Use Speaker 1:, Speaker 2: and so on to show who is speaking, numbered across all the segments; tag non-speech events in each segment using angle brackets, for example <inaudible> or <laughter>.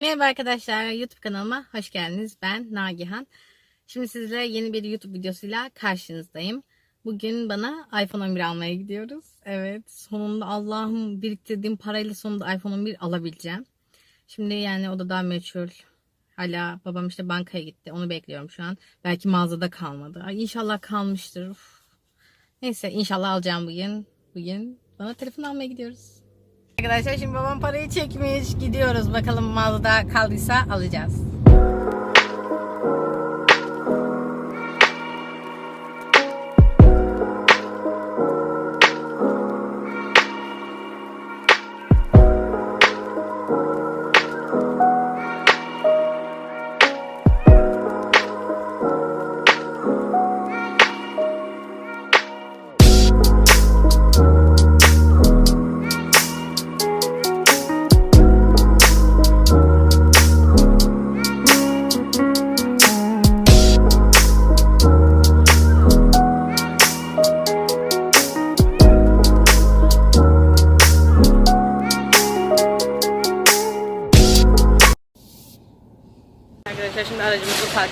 Speaker 1: Merhaba arkadaşlar, YouTube kanalıma hoş geldiniz. Ben Nagihan. Şimdi sizlere yeni bir YouTube videosuyla karşınızdayım. Bugün bana iPhone 11 almaya gidiyoruz. Evet, sonunda Allah'ım biriktirdiğim parayla sonunda iPhone 11 alabileceğim. Şimdi yani o da daha meçhul. Hala babam işte bankaya gitti. Onu bekliyorum şu an. Belki mağazada kalmadı. Ay inşallah kalmıştır. Uf. Neyse inşallah alacağım bugün. Bugün bana telefon almaya gidiyoruz. Arkadaşlar şimdi babam parayı çekmiş. Gidiyoruz. Bakalım mağazada kaldıysa alacağız.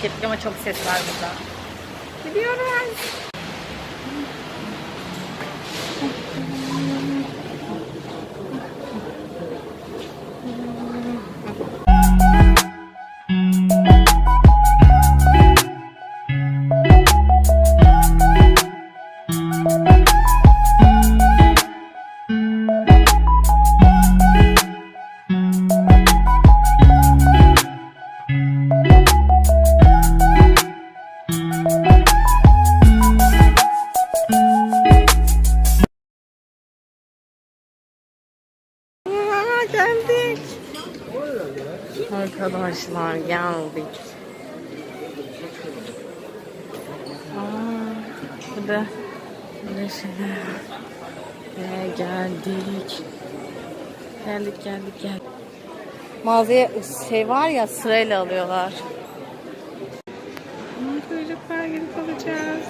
Speaker 1: Ettik ama çok ses var burada. Gidiyoruz. Aa, Arkadaşlar geldik. Aa, burada şeyler. Ve geldik. Geldik geldik geldik. Mağazaya şey var ya sırayla alıyorlar. Çocuklar gidip alacağız.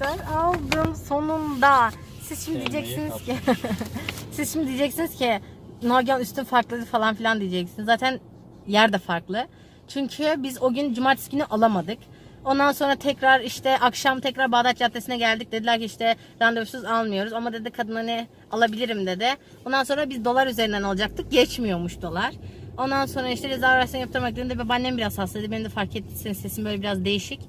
Speaker 1: Ben aldım sonunda. Siz şimdi diyeceksiniz ki <laughs> siz şimdi diyeceksiniz ki Nagihan üstün farklıydı falan filan diyeceksiniz. Zaten yer de farklı. Çünkü biz o gün cumartesi günü alamadık. Ondan sonra tekrar işte akşam tekrar Bağdat Caddesi'ne geldik. Dediler ki işte randevusuz almıyoruz. Ama dedi kadın hani alabilirim dedi. Ondan sonra biz dolar üzerinden alacaktık. Geçmiyormuş dolar. Ondan sonra işte rezervasyon yaptırmak dedi. Babaannem biraz hastaydı. Benim de fark ettiyseniz sesim böyle biraz değişik.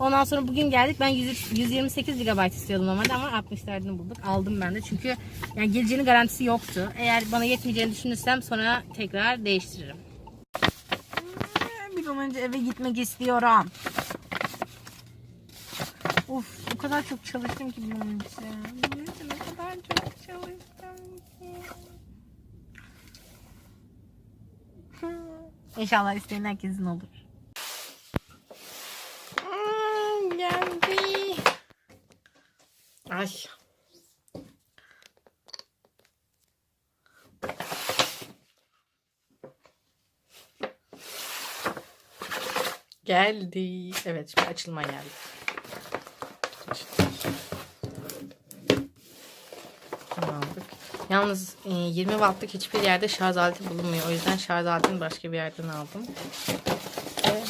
Speaker 1: Ondan sonra bugün geldik. Ben 100 128 GB istiyordum normalde ama 60'lardını bulduk. Aldım ben de. Çünkü yani geleceğinin garantisi yoktu. Eğer bana yetmeyeceğini düşünürsem sonra tekrar değiştiririm. Bir an önce eve gitmek istiyorum. Uf, o kadar çok çalıştım ki bunun için. Bunun için o kadar çok çalıştım ki. İnşallah isteyen herkesin olur. Aa, geldi. Ay. Geldi. Evet şimdi açılma geldi. Aldık. Yalnız e, 20 wattlık hiçbir yerde şarj aleti bulunmuyor. O yüzden şarj aletini başka bir yerden aldım. Ve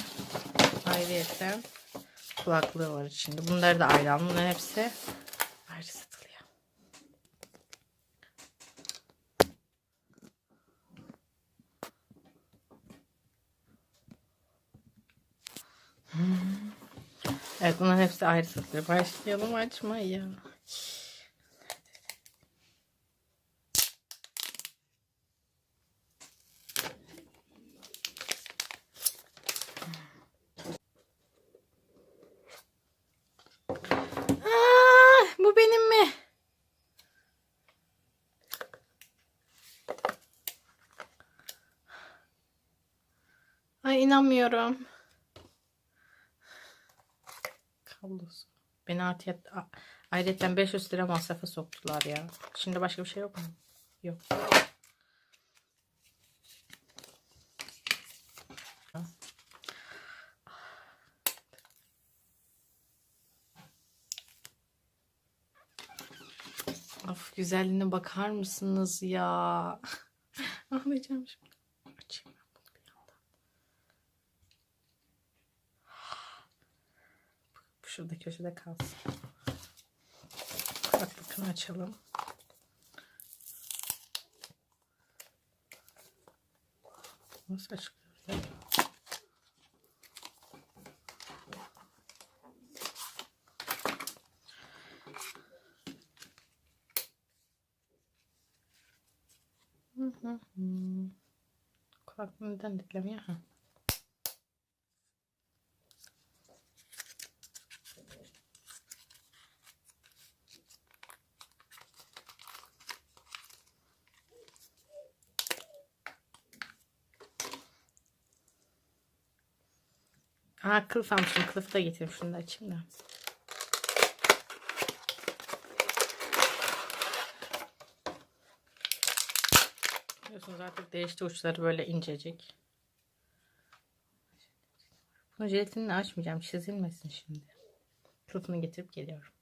Speaker 1: ayrıyeten kulaklığı var içinde. Bunları da ayrı aldım. Hepsi ayrı satılıyor. Hmm. Evet bunların hepsi ayrı satılıyor. Başlayalım açmaya. Aa, bu benim mi? Ay inanmıyorum. Kablosu. Beni artıya, ayrıca 500 lira masrafa soktular ya. Şimdi başka bir şey yok mu? Yok. Of güzelliğine bakar mısınız ya? <laughs> Ağlayacağım şimdi. Şurada köşede kalsın. Kulaklıkını açalım. Nasıl açılıyor ya? Hı hı hı. Kulaklığı neden diklemiyor? Aa kılıf almışım. Kılıfı da getireyim. Şunu da açayım da. Biliyorsunuz artık değişti uçları böyle incecik. Bunu jelatinini açmayacağım. Çizilmesin şimdi. Kılıfını getirip geliyorum.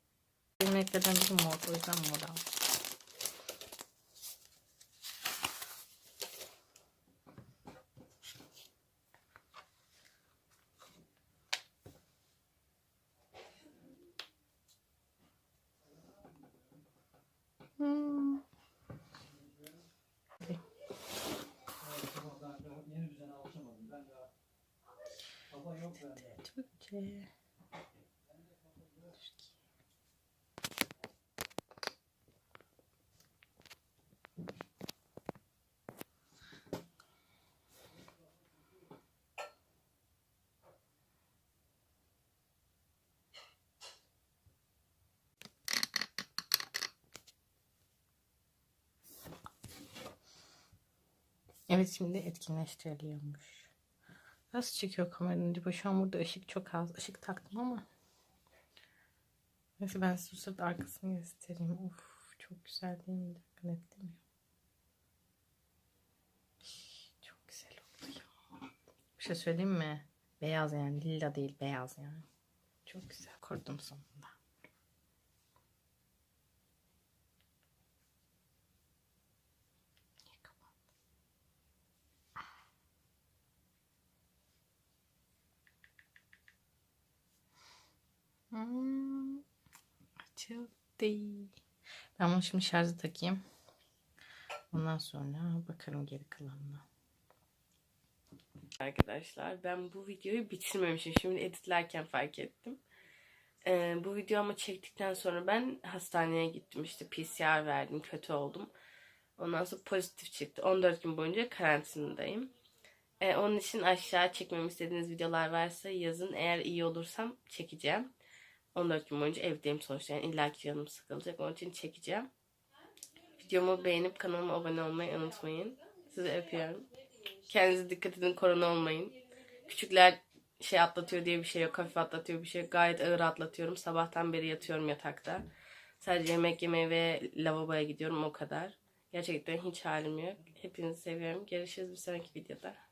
Speaker 1: Benim renklerden biri mor. O yüzden mor aldım. Hmm. Türkçe. Evet şimdi etkinleştiriliyormuş. Nasıl çıkıyor kameranın dibi? Şu an burada ışık çok az. Işık taktım ama. Neyse ben size sırada arkasını göstereyim. Of çok güzel değil mi? Dakika netlemiyor. Çok güzel oldu ya. Bir şey söyleyeyim mi? Beyaz yani. Lila değil beyaz yani. Çok güzel. Kurdum sonunda. Hmm, açıldı. Ben bunu şimdi şarja takayım. Ondan sonra bakarım geri kalanına.
Speaker 2: Arkadaşlar ben bu videoyu bitirmemişim. Şimdi editlerken fark ettim. Ee, bu videomu çektikten sonra ben hastaneye gittim. İşte PCR verdim. Kötü oldum. Ondan sonra pozitif çıktı. 14 gün boyunca karantinadayım. Ee, onun için aşağı çekmemi istediğiniz videolar varsa yazın. Eğer iyi olursam çekeceğim. 14 gün boyunca evdeyim sonuçta. Yani illa ki canım sıkılacak. Onun için çekeceğim. Videomu beğenip kanalıma abone olmayı unutmayın. Sizi öpüyorum. Kendinize dikkat edin. Korona olmayın. Küçükler şey atlatıyor diye bir şey yok. Hafif atlatıyor bir şey yok. Gayet ağır atlatıyorum. Sabahtan beri yatıyorum yatakta. Sadece yemek yemeye ve lavaboya gidiyorum o kadar. Gerçekten hiç halim yok. Hepinizi seviyorum. Görüşürüz bir sonraki videoda.